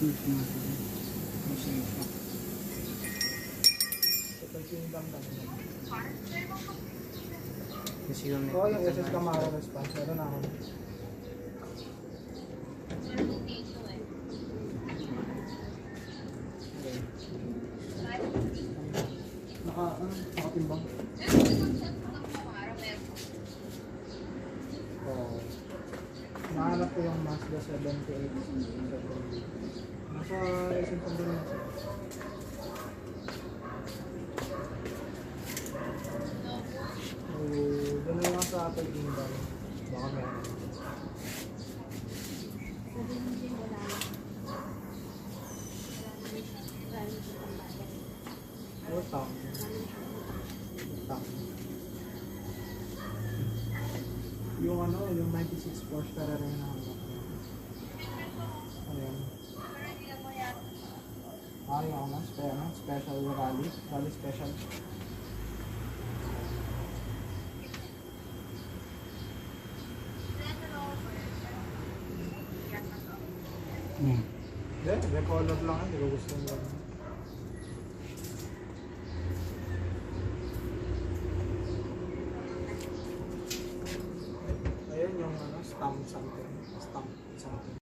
Kasi yung Oo, yung SS Camaro response. Meron na ako. Naka, ano, nakatimbang. Oo. Nahanap ko yung Mazda 78. Nasa isang pagdala. So, doon na lang sa Apple Kingdom. Baka meron. Yung ano, yung 96 Porsche Carrera yung nahanap ko. Ayan. Yung ano, spe ano, special rally. Rally special. Hmm. Hindi, recolor lang. Hindi ko gusto yung Ayan yung ano, stamp something. Stamp something.